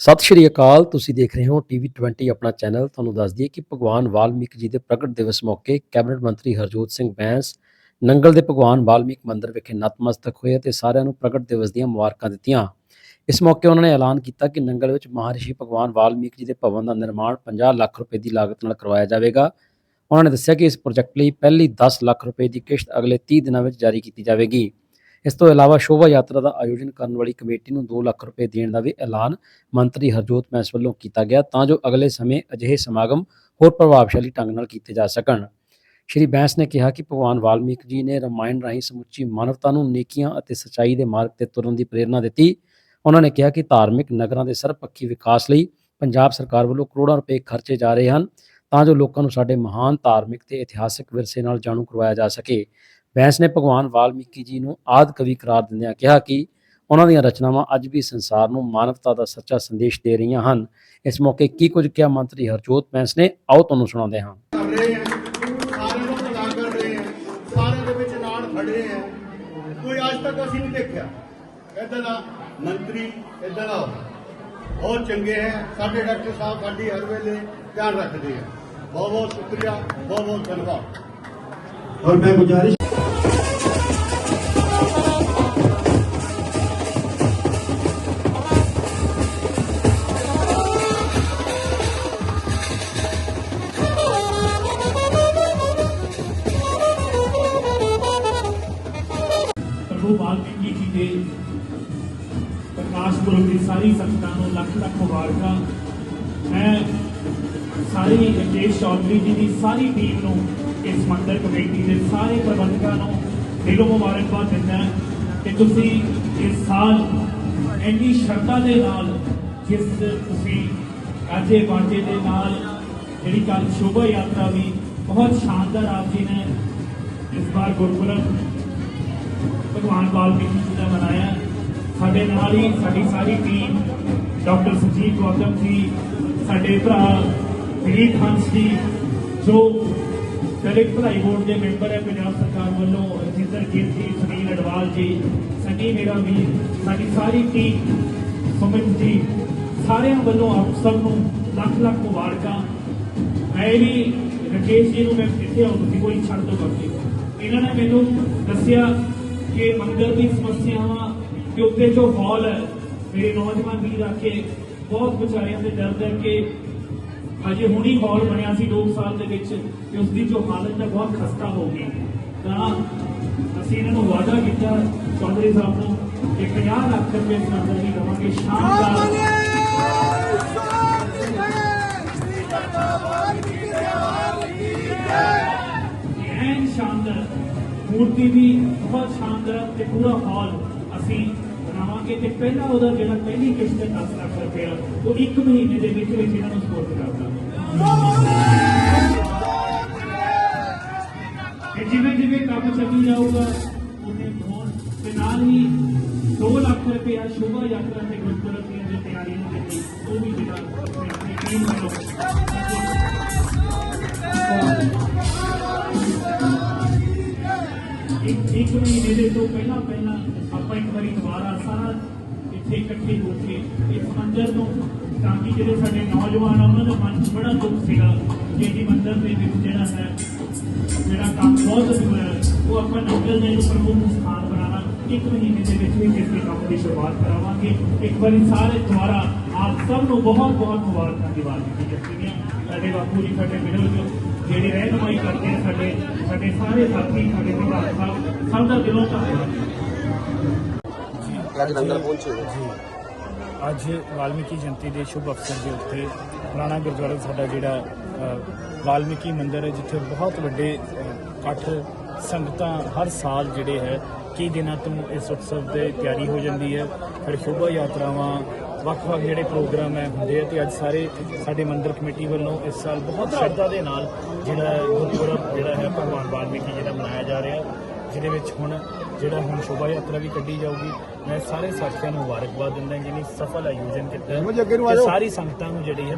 ਸਤਿ ਸ਼੍ਰੀ ਅਕਾਲ, ਤੁਸੀਂ ਦੇਖ ਰਹੇ ਹੋ ਟੀਵੀ 20 ਆਪਣਾ ਚੈਨਲ ਤੁਹਾਨੂੰ ਦੱਸ ਦਈਏ ਕਿ ਭਗਵਾਨ ਵਾਲਮੀਕ ਜੀ ਦੇ ਪ੍ਰਗਟ ਦਿਵਸ ਮੌਕੇ ਕੈਬਨਿਟ ਮੰਤਰੀ ਹਰਜੋਤ ਸਿੰਘ ਬੈਂਸ ਨੰਗਲ ਦੇ ਭਗਵਾਨ ਵਾਲਮੀਕ ਮੰਦਿਰ ਵਿਖੇ ਨਤਮਸਤਕ ਹੋਏ ਅਤੇ ਸਾਰਿਆਂ ਨੂੰ ਪ੍ਰਗਟ ਦਿਵਸ ਦੀਆਂ ਮੁਬਾਰਕਾਂ ਦਿੱਤੀਆਂ। ਇਸ ਮੌਕੇ ਉਹਨਾਂ ਨੇ ਐਲਾਨ ਕੀਤਾ ਕਿ ਨੰਗਲ ਵਿੱਚ ਮਹਾਰਿਸ਼ੀ ਭਗਵਾਨ ਵਾਲਮੀਕ ਜੀ ਦੇ ਭਵਨ ਦਾ ਨਿਰਮਾਣ 50 ਲੱਖ ਰੁਪਏ ਦੀ ਲਾਗਤ ਨਾਲ ਕਰਵਾਇਆ ਜਾਵੇਗਾ। ਉਹਨਾਂ ਨੇ ਦੱਸਿਆ ਕਿ ਇਸ ਪ੍ਰੋਜੈਕਟ ਲਈ ਪਹਿਲੀ 10 ਲੱਖ ਰੁਪਏ ਦੀ ਕਿਸ਼ਤ ਅਗਲੇ 30 ਦਿਨਾਂ ਵਿੱਚ ਜਾਰੀ ਕੀਤੀ ਜਾਵੇਗੀ। ਇਸ ਤੋਂ ਇਲਾਵਾ ਸ਼ੋਭਾ ਯਾਤਰਾ ਦਾ ਆਯੋਜਨ ਕਰਨ ਵਾਲੀ ਕਮੇਟੀ ਨੂੰ 2 ਲੱਖ ਰੁਪਏ ਦੇਣ ਦਾ ਵੀ ਐਲਾਨ ਮੰਤਰੀ ਹਰਜੋਤ ਮੈਂਸ ਵੱਲੋਂ ਕੀਤਾ ਗਿਆ ਤਾਂ ਜੋ ਅਗਲੇ ਸਮੇਂ ਅਜਿਹੇ ਸਮਾਗਮ ਹੋਰ ਪ੍ਰਭਾਵਸ਼ਾਲੀ ਢੰਗ ਨਾਲ ਕੀਤੇ ਜਾ ਸਕਣ। ਸ਼੍ਰੀ ਬੈਂਸ ਨੇ ਕਿਹਾ ਕਿ ਭਗਵਾਨ ਵਾਲਮੀਕ ਜੀ ਨੇ ਰਮਾਇਣ ਰਾਹੀਂ ਸਮੁੱਚੀ ਮਾਨਵਤਾ ਨੂੰ ਨੇਕੀਆਂ ਅਤੇ ਸਚਾਈ ਦੇ ਮਾਰਗ ਤੇ ਤੁਰਨ ਦੀ ਪ੍ਰੇਰਣਾ ਦਿੱਤੀ। ਉਹਨਾਂ ਨੇ ਕਿਹਾ ਕਿ ਧਾਰਮਿਕ ਨਗਰਾਂ ਦੇ ਸਰਬਪੱਖੀ ਵਿਕਾਸ ਲਈ ਪੰਜਾਬ ਸਰਕਾਰ ਵੱਲੋਂ ਕਰੋੜਾਂ ਰੁਪਏ ਖਰਚੇ ਜਾ ਰਹੇ ਹਨ ਤਾਂ ਜੋ ਲੋਕਾਂ ਨੂੰ ਸਾਡੇ ਮਹਾਨ ਧਾਰਮਿਕ ਤੇ ਇਤਿਹਾਸਕ ਵਿਰਸੇ ਨਾਲ ਜਾਣੂ ਕਰਵਾਇਆ ਜਾ ਸਕੇ। ਬੈਂਸ ਨੇ ਭਗਵਾਨ ਵਾਲਮੀਕੀ ਜੀ ਨੂੰ ਆਦ ਕਵੀ ਕਰਾਰ ਦਿੰਦਿਆਂ ਕਿਹਾ ਕਿ ਉਹਨਾਂ ਦੀਆਂ ਰਚਨਾਵਾਂ ਅੱਜ ਵੀ ਸੰਸਾਰ ਨੂੰ ਮਾਨਵਤਾ ਦਾ ਸੱਚਾ ਸੰਦੇਸ਼ ਦੇ ਰਹੀਆਂ ਹਨ। ਇਸ ਮੌਕੇ ਕੀ ਕੁਝ ਕਿਹਾ ਮੰਤਰੀ ਹਰਜੋਤ ਬੈਂਸ ਨੇ ਆਓ ਤੁਹਾਨੂੰ ਸੁਣਾਉਂਦੇ ਹਾਂ। ਬਹੁਤ ਚੰਗੇ ਹੈ ਸਾਡੇ ਡਾਕਟਰ ਸਾਹਿਬ ਸਾਡੀ ਹਰ ਵੇਲੇ ਧਿਆਨ ਰੱਖਦੇ ਆ। ਬਹੁਤ ਬਹੁਤ ਸ਼ੁਕਰੀਆ ਬਹੁਤ ਬਹੁਤ ਧੰਨਵਾਦ। ਔਰ ਮੈਂ ਗੁਜ਼ਾਰਿਸ਼ ਪ੍ਰਭੂ ਵਾਲਮੀਕੀ ਜੀ ਦੇ ਪ੍ਰਕਾਸ਼ ਪੁਰਬ ਦੀ ਸਾਰੀ ਸੰਗਤਾਂ ਨੂੰ ਲੱਖ ਲੱਖ ਮੁਬਾਰਕਾਂ। ਮੈਂ ਸਾਰੇ ਰਜੇਸ਼ ਚੌਧਰੀ ਜੀ ਦੀ ਸਾਰੀ ਟੀਮ ਨੂੰ ਇਸ ਮੰਦਰ ਕਮੇਟੀ ਦੇ ਸਾਰੇ ਪ੍ਰਬੰਧਕਾਂ ਨੂੰ ਦਿਲੋਂ ਮੁਬਾਰਕਬਾਦ ਦਿੰਦਾ ਕਿ ਤੁਸੀਂ ਇਸ ਸਾਲ ਇੰਨੀ ਸ਼ਰਧਾ ਦੇ ਨਾਲ, ਜਿਸ ਤੁਸੀਂ ਕਾਜੇ ਬਾਜੇ ਦੇ ਨਾਲ ਜਿਹੜੀ ਕੱਲ ਸ਼ੋਭਾ ਯਾਤਰਾ ਵੀ ਬਹੁਤ ਸ਼ਾਨਦਾਰ ਆਪ ਜੀ ਨੇ ਇਸ ਵਾਰ ਗੁਰਪੁਰਬ ਭਗਵਾਨ ਵਾਲਮੀਕੀ ਜੀ ਦਾ ਮਨਾਇਆ। ਸਾਡੇ ਨਾਲ ਹੀ ਸਾਡੀ ਸਾਰੀ ਟੀਮ ਡਾਕਟਰ ਸੁਜੀਤ ਗੌਤਮ ਜੀ, ਸਾਡੇ ਭਰਾ ਦਿਲੀਪ ਹੰਸ ਜੀ, ਜੋ ਦਲਿਤ ਭਲਾਈ ਬੋਰਡ ਦੇ ਮੈਂਬਰ ਹੈ, ਪੰਜਾਬ ਸਰਕਾਰ ਵੱਲੋਂ ਰਜਿੰਦਰ ਗਿੱਲ ਜੀ, ਸੁਨੀਲ ਅਡਵਾਲ ਜੀ, ਸਨੀ ਮੇਰਾ ਵੀ ਸਾਡੀ ਸਾਰੀ ਟੀਮ ਸੁਮਿਤ ਜੀ, ਸਾਰਿਆਂ ਵੱਲੋਂ ਆਪ ਸਭ ਨੂੰ ਲੱਖ ਲੱਖ ਮੁਬਾਰਕਾਂ। ਮੈਂ ਵੀ ਰਕੇਸ਼ ਜੀ ਨੂੰ ਮੈਂ ਕਿੱਥੇ ਆਉਂ ਤੁਸੀਂ ਕੋਈ ਛੱਡ ਦੋ ਬਾਕੀ ਇਹਨਾਂ ਨੇ ਮੈਨੂੰ ਦੱਸਿਆ ਕਿ ਮੰਦਰ ਦੀ ਸਮੱਸਿਆਵਾਂ ਦੇ ਉੱਤੇ ਜੋ ਹੌਲ ਹੈ, ਮੇਰੇ ਨੌਜਵਾਨ ਵੀਰ ਆ ਕੇ ਬਹੁਤ ਵਿਚਾਰਿਆਂ ਦੇ ਦਰਦ ਹੈ ਕਿ ਅਜੇ ਹੁਣੀ ਹਾਲ ਬਣਿਆ ਸੀ 2 ਸਾਲ ਦੇ ਵਿੱਚ ਤੇ ਉਸ ਦੀ ਜੋ ਹਾਲਤ ਹੈ ਬਹੁਤ ਖਸਤਾ ਹੋ ਗਈ। ਤਾਂ ਅਸੀਂ ਇਹਨਾਂ ਨੂੰ ਵਾਅਦਾ ਕੀਤਾ, ਚੌਧਰੀ ਸਾਹਿਬ ਨੂੰ ਕਿ 50 ਲੱਖ ਰੁਪਏ ਇਸ ਮੰਦਰ ਦੀ ਦਵਾਂਗੇ। ਸ਼ਾਨਦਾਰ। ਮੂਰਤੀ ਵੀ ਬਹੁਤ ਸ਼ਾਨਦਾਰ ਤੇ ਪੂਰਾ ਹਾਲ ਅਸੀਂ ਬਣਾਵਾਂਗੇ ਤੇ ਪਹਿਲਾ ਉਹਦਾ ਜਿਹੜਾ ਪਹਿਲੀ ਕਿਸ਼ਤ ਹੈ 10 ਲੱਖ ਰੁਪਇਆ, ਉਹ ਇੱਕ ਮਹੀਨੇ ਦੇ ਵਿੱਚ ਵਿੱਚ ਇਹਨਾਂ ਨੂੰ ਸਪੋਰਟ ਕਰਦਾ। ਜਿਵੇਂ ਜਿਵੇਂ ਕੰਮ ਚੱਲੀ ਜਾਊਗਾ, ਉਹਨੇ ਹੋਣ ਤੇ ਨਾਲ ਹੀ 2 ਲੱਖ ਰੁਪਇਆ ਸ਼ੋਭਾ ਯਾਤਰਾ ਤੇ ਗੁਰਪੁਰਬ ਦੀਆਂ ਜੋ ਤਿਆਰੀਆਂ ਨੂੰ ਦਿੱਤੀ ਉਹ ਵੀ ਜਿਹੜਾ ਆਪਣੀ ਟੀਮ ਵੱਲੋਂ ਇੱਕ ਮਹੀਨੇ ਦੇ ਤੋਂ ਪਹਿਲਾਂ ਪਹਿਲਾਂ ਆਪਾਂ ਇੱਕ ਵਾਰੀ ਦੁਬਾਰਾ ਸਾਰਾ ਇੱਥੇ ਇਕੱਠੇ ਹੋ ਕੇ ਇਸ ਮੰਦਰ ਨੂੰ, ਤਾਂ ਕਿ ਜਿਹੜੇ ਸਾਡੇ ਨੌਜਵਾਨ ਆ, ਉਹਨਾਂ ਦੇ ਮਨ ਬੜਾ ਦੁੱਖ ਸੀਗਾ ਕਿ ਇਹ ਮੰਦਰ ਦੇ ਵਿੱਚ ਜਿਹੜਾ ਹੈ, ਜਿਹੜਾ ਕੰਮ ਬਹੁਤ ਅਧੂਰਾ ਹੈ, ਉਹ ਆਪਾਂ ਨੰਗਲ ਦੇ ਨੂੰ ਪ੍ਰਮੁੱਖ ਸਥਾਨ ਬਣਾਉਣਾ, ਇੱਕ ਮਹੀਨੇ ਦੇ ਵਿੱਚ ਵਿੱਚ ਇਸ ਕੰਮ ਦੀ ਸ਼ੁਰੂਆਤ ਕਰਾਵਾਂਗੇ। ਇੱਕ ਵਾਰੀ ਸਾਰੇ ਦੁਆਰਾ ਆਪ ਸਭ ਨੂੰ ਬਹੁਤ ਬਹੁਤ ਮੁਬਾਰਕਾਂ ਦੀ ਬਾਤ ਕੀਤੀ ਜਾਂਦੀਆਂ ਸਾਡੇ ਬਾਪੂ ਜੀ, ਸਾਡੇ ਮਿਲੋ ਜੋ ਜਿਹੜੇ ਰਹਿਨਮਾਈ ਕਰਦੇ ਸਾਡੇ ਸਾਡੇ ਸਾਰੇ ਸਾਥੀ ਸਾਡੇ ਪ੍ਰਭਾਤ ਸਾਹਿਬ ਸਭ ਦਾ ਦਿਲੋਂ ਧੰਨਵਾਦ। ਅੱਜ ਵਾਲਮੀਕੀ ਜਯੰਤੀ ਦੇ ਸ਼ੁਭ ਅਵਸਰ ਦੇ ਉੱਤੇ ਪੁਰਾਣਾ ਗੁਰਦੁਆਰਾ ਸਾਡਾ ਜਿਹੜਾ ਵਾਲਮੀਕੀ ਮੰਦਿਰ ਹੈ ਜਿੱਥੇ ਬਹੁਤ ਵੱਡੇ ਇਕੱਠ ਸੰਗਤਾਂ ਹਰ ਸਾਲ ਜਿਹੜੇ ਹੈ ਕਈ ਦਿਨਾਂ ਤੋਂ ਇਸ ਉਤਸਵ ਦੇ ਤਿਆਰੀ ਹੋ ਜਾਂਦੀ ਹੈ। ਫਿਰ ਸ਼ੋਭਾ ਯਾਤਰਾਵਾਂ ਵੱਖ-ਵੱਖ ਜਿਹੜੇ ਪ੍ਰੋਗਰਾਮ ਹੈ ਹੁੰਦੇ ਆ ਤੇ ਅੱਜ ਸਾਰੇ ਸਾਡੇ ਮੰਦਿਰ ਕਮੇਟੀ ਵੱਲੋਂ ਇਸ ਸਾਲ ਬਹੁਤ ਸ਼ਰਧਾ ਦੇ ਨਾਲ ਜਿਹੜਾ ਗੁਰਪੁਰਬ ਜਿਹੜਾ ਹੈ ਭਗਵਾਨ ਵਾਲਮੀਕੀ ਜੀ ਦਾ ਮਨਾਇਆ ਜਾ ਰਿਹਾ ਜਿਹਦੇ ਵਿੱਚ ਹੁਣ ਜਿਹੜਾ ਹੁਣ ਸ਼ੋਭਾ ਯਾਤਰਾ ਵੀ ਕੱਢੀ ਜਾਊਗੀ। ਮੈਂ ਸਾਰੇ ਸਾਥੀਆਂ ਨੂੰ ਮੁਬਾਰਕਬਾਦ ਦਿੰਦਾ ਜਿਹਨੇ ਸਫਲ ਆਯੋਜਨ ਕੀਤਾ ਤੇ ਸਾਰੀ ਸੰਗਤਾਂ ਨੂੰ ਜਿਹੜੀ ਹੈ